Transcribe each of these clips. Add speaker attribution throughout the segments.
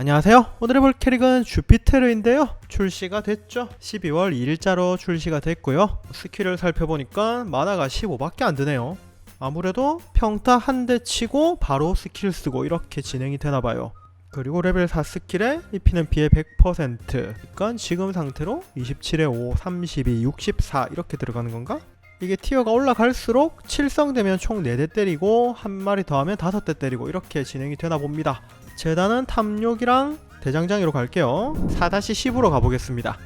Speaker 1: 안녕하세요. 오늘 해볼 캐릭은 주피테르인데요. 출시가 됐죠. 12월 2일자로 출시가 됐고요. 스킬을 살펴보니까 만화가 15밖에 안 되네요. 아무래도 평타 한 대 치고 바로 스킬 쓰고 이렇게 진행이 되나봐요. 그리고 레벨 4 스킬에 입히는 피해 100% 그러니까 지금 상태로 27에 5, 32, 64 이렇게 들어가는 건가? 이게 티어가 올라갈수록 7성 되면 총 4대 때리고 한 마리 더 하면 5대 때리고 이렇게 진행이 되나 봅니다. 재단은 탐욕이랑 대장장이로 갈게요. 4-10으로 가보겠습니다.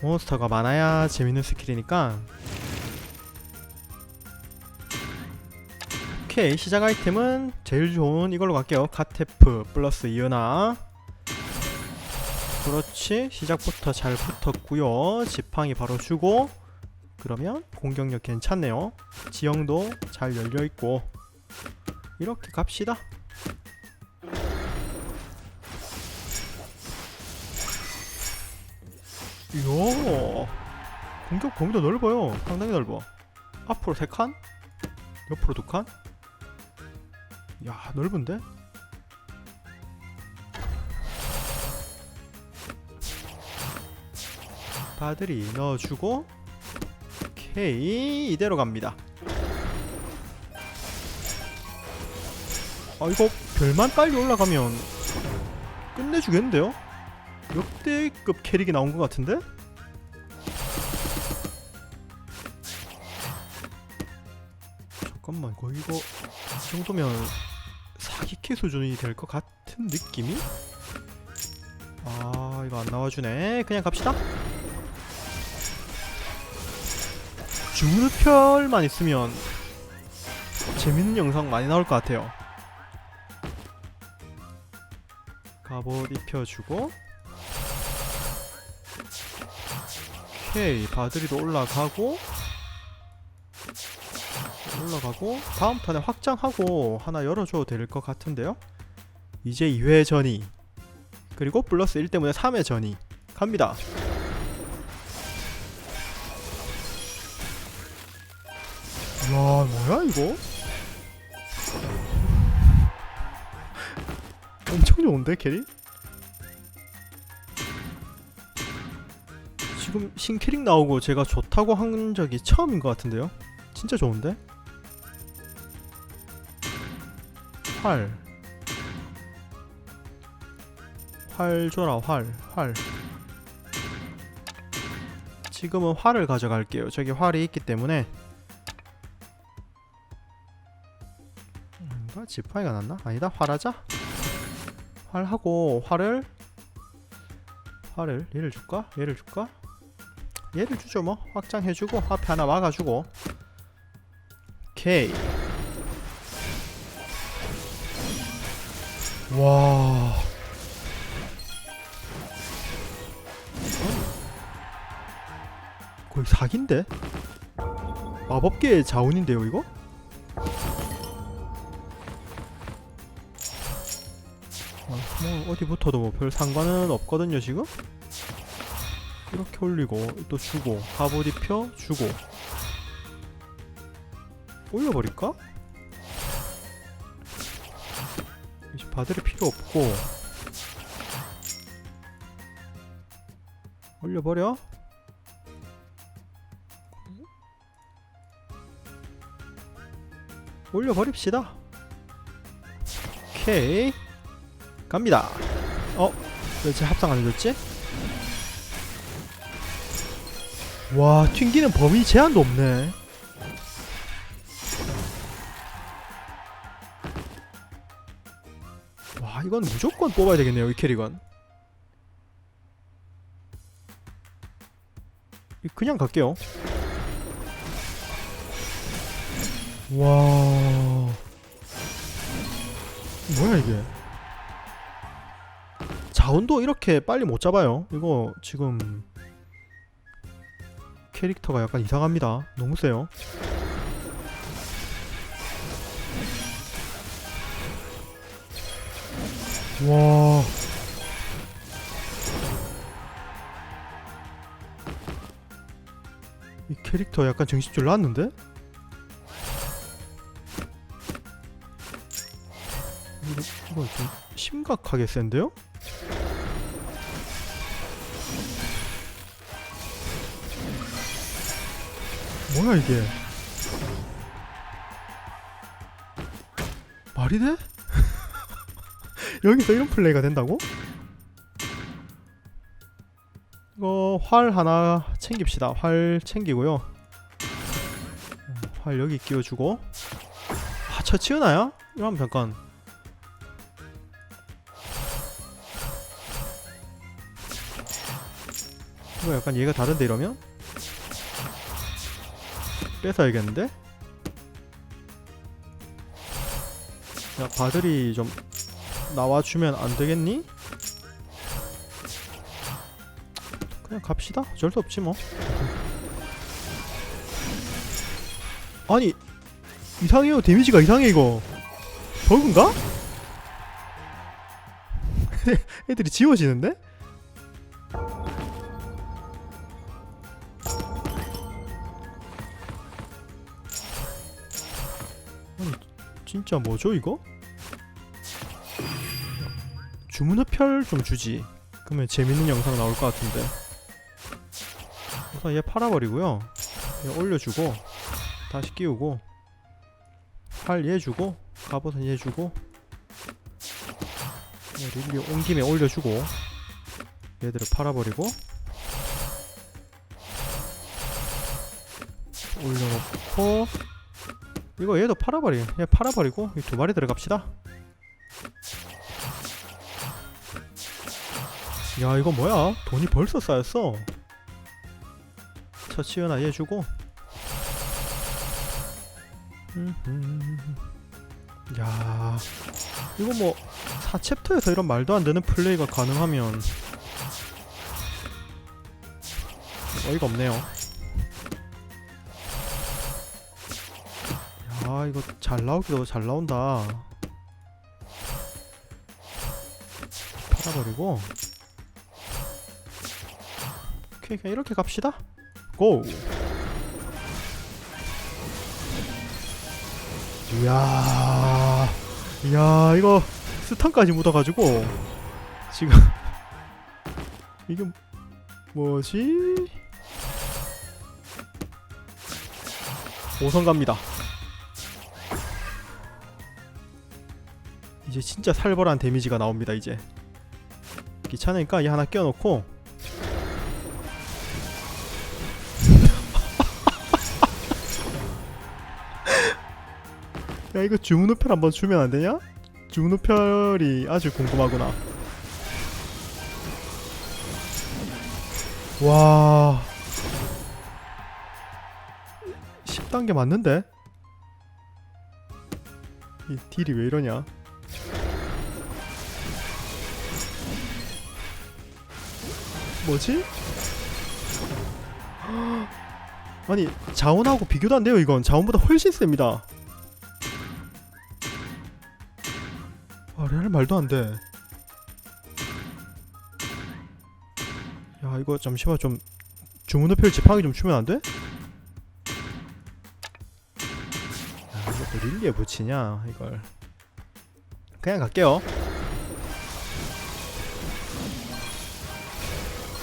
Speaker 1: 몬스터가 많아야 재밌는 스킬이니까 오케이 시작 아이템은 제일 좋은 이걸로 갈게요. 카테프 플러스 이은하 그렇지 시작부터 잘 붙었고요. 지팡이 바로 주고 그러면 공격력 괜찮네요. 지형도 잘 열려있고 이렇게 갑시다. 이야 공격 범위도 넓어요. 상당히 넓어. 앞으로 3칸? 옆으로 2칸? 야 넓은데? 바들이 넣어주고 오케이 이대로 갑니다. 아 이거 별만 빨리 올라가면 끝내주겠는데요? 역대급 캐릭이 나온 것 같은데? 잠깐만 거의 이거 이 정도면 사기캐 수준이 될 것 같은 느낌이? 아 이거 안 나와주네 그냥 갑시다 주문표만 있으면 재밌는 영상 많이 나올 것 같아요 갑옷 입혀주고 오케이 바드리도 올라가고 올라가고 다음 턴에 확장하고 하나 열어줘도 될 것 같은데요? 이제 2회 전이 그리고 플러스 1 때문에 3회 전이 갑니다. 와 뭐야 이거? 엄청 좋은데 캐릭? 지금 신캐릭 나오고 제가 좋다고 한 적이 처음인 것 같은데요? 진짜 좋은데? 활. 활 줘라, 활, 활. 지금은 활을 가져갈게요. 저기 활이 있기 때문에. 뭔가 지팡이가 났나? 아니다, 활하자. 활하고, 활을. 활을, 얘를 줄까? 얘를 줄까? 얘를 주죠 뭐 확장해주고 앞에 하나 막아주고 오케이 와 거의 사기인데? 마법계의 자운인데요 이거? 아, 뭐 어디 붙어도 뭐 별 상관은 없거든요 지금? 이렇게 올리고 또 주고 갑옷 입혀 주고 올려버릴까? 이제 바들이 필요 없고 올려버려 올려버립시다 오케이 갑니다 어? 왜 제 합상 안 해줬지? 와 튕기는 범위 제한도 없네. 와 이건 무조건 뽑아야 되겠네요 이 캐릭은. 이- 그냥 갈게요. 와. 뭐야 이게? 자원도 이렇게 빨리 못 잡아요. 이거 지금 캐릭터가 약간 이상합니다. 너무 세요. 와. 이 캐릭터 약간 정신줄 났는데? 이거, 이거 좀 심각하게 센데요? 뭐야 이게 말이 돼? 여기서 이런 플레이가 된다고? 이거 활 하나 챙깁시다 활 챙기고요 어, 활 여기 끼워주고 아 처치우나요? 이거 한번 잠깐 이거 약간 얘가 다른데 이러면? 뺏어야겠는데? 야 바들이 좀 나와주면 안 되겠니? 그냥 갑시다 수 없지 뭐 아니 이상해요 데미지가 이상해 이거 버그인가? 애들이 지워지는데? 진짜 뭐죠 이거? 주문어별 좀 주지. 그러면 재밌는 영상 나올 것 같은데. 우선 얘 팔아버리고요. 얘 올려주고 다시 끼우고 팔 얘 주고 갑옷은 얘 주고 얘 릴리 온 김에 올려주고 얘들을 팔아버리고 올려놓고 이거 얘도 팔아버리 얘 팔아버리고 이 두 마리 들어갑시다. 야 이거 뭐야? 돈이 벌써 쌓였어. 처치연아 얘 주고. 야 이거 뭐 4챕터에서 이런 말도 안 되는 플레이가 가능하면 어이가 없네요 야 이거 잘 나오기도 잘 나온다. 팔아버리고. 오케이 그냥 이렇게 갑시다. 고! 이야 이야 이거 스탄까지 묻어가지고 지금 이게 뭐지? 5선 갑니다 이제 진짜 살벌한 데미지가 나옵니다 이제 귀찮으니까 이 하나 끼워놓고 야 이거 주문우펠 한번 주면 안 되냐? 주문우펠이 아주 궁금하구나. 와. 10단계 맞는데? 이 딜이 왜 이러냐? 뭐지? 아니 자원하고 비교도 안 돼요 이건 자원보다 훨씬 셉니다 아 레알 말도 안 돼. 야 이거 잠시만 좀 주문 우표 지팡이 좀 주면 안 돼? 야 이것도 릴리에 붙이냐 이걸 그냥 갈게요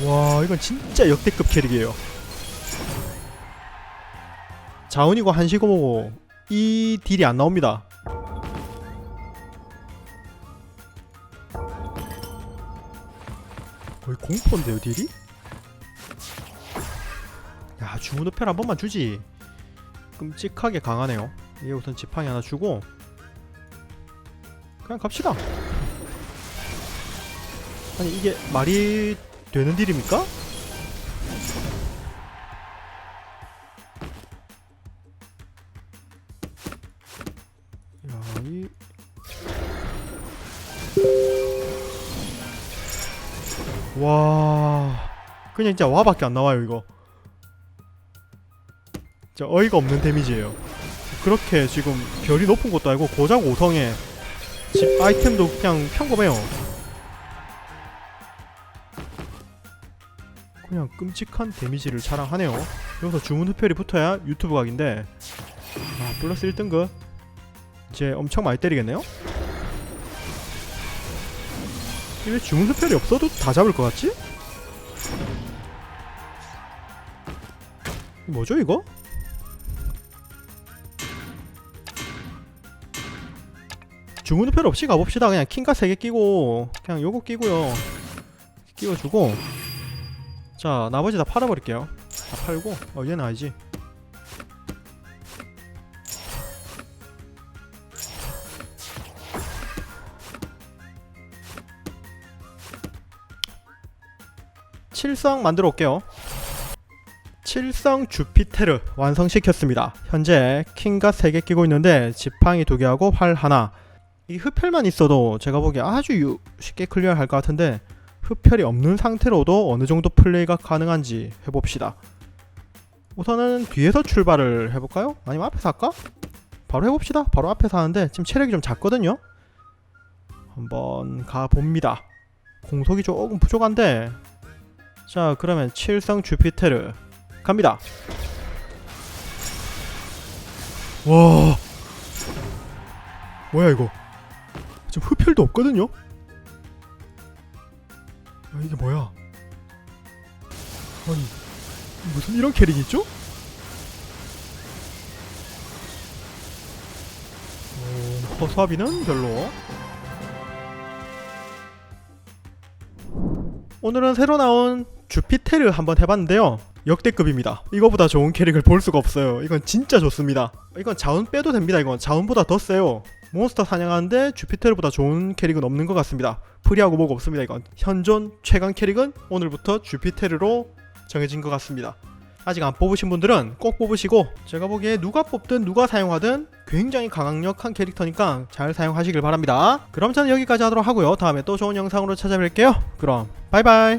Speaker 1: 와 이건 진짜 역대급 캐릭이에요. 자원이고 한시고 뭐고 이 딜이 안 나옵니다. 거의 공포인데요 딜이? 야 주문우펠 한 번만 주지. 끔찍하게 강하네요. 얘 우선 지팡이 하나 주고 그냥 갑시다. 아니 이게 말이 되는 딜입니까? 야이. 와. 그냥 진짜 와밖에 안 나와요 이거. 진짜 어이가 없는 데미지예요. 그렇게 지금 별이 높은 것도 아니고 고작 5성에 집 아이템도 그냥 평범해요 그냥 끔찍한 데미지를 자랑하네요 여기서 주문 흡혈이 붙어야 유튜브 각인데 아 플러스 1등급 이제 엄청 많이 때리겠네요? 왜 주문 흡혈이 없어도 다 잡을 것 같지? 뭐죠 이거? 주문 흡혈 없이 가봅시다 그냥 킹가 3개 끼고 그냥 요거 끼고요 끼워주고 자 나머지 다 팔아버릴게요. 다 팔고 어 얘는 아니지. 칠성 만들어 올게요. 칠성 주피테르 완성시켰습니다. 현재 킹가 3개 끼고 있는데 지팡이 2개하고 활 하나. 이 흡혈만 있어도 제가 보기에 아주 유- 쉽게 클리어 할 것 같은데 흡혈이 없는 상태로도 어느 정도 플레이가 가능한지 해봅시다. 우선은 뒤에서 출발을 해볼까요? 아니면 앞에서 할까? 바로 해봅시다. 바로 앞에서 하는데 지금 체력이 좀 작거든요. 한번 가봅니다. 공속이 조금 부족한데 자 그러면 칠성 주피테르 갑니다. 와 뭐야 이거 지금 흡혈도 없거든요? 아, 이게 뭐야? 아니 무슨 이런 캐릭이 있죠? 어, 허수아비는 별로. 오늘은 새로 나온 주피테르 한번 해봤는데요. 역대급입니다. 이거보다 좋은 캐릭을 볼 수가 없어요. 이건 진짜 좋습니다. 이건 자원 빼도 됩니다 이건. 자원보다 더 세요. 몬스터 사냥하는데 주피테르보다 좋은 캐릭은 없는 것 같습니다 프리하고 뭐가 없습니다. 이건 현존 최강 캐릭은 오늘부터 주피테르로 정해진 것 같습니다. 아직 안 뽑으신 분들은 꼭 뽑으시고 제가 보기에 누가 뽑든 누가 사용하든 굉장히 강력한 캐릭터니까 잘 사용하시길 바랍니다. 그럼 저는 여기까지 하도록 하고요. 다음에 또 좋은 영상으로 찾아뵐게요. 그럼 바이바이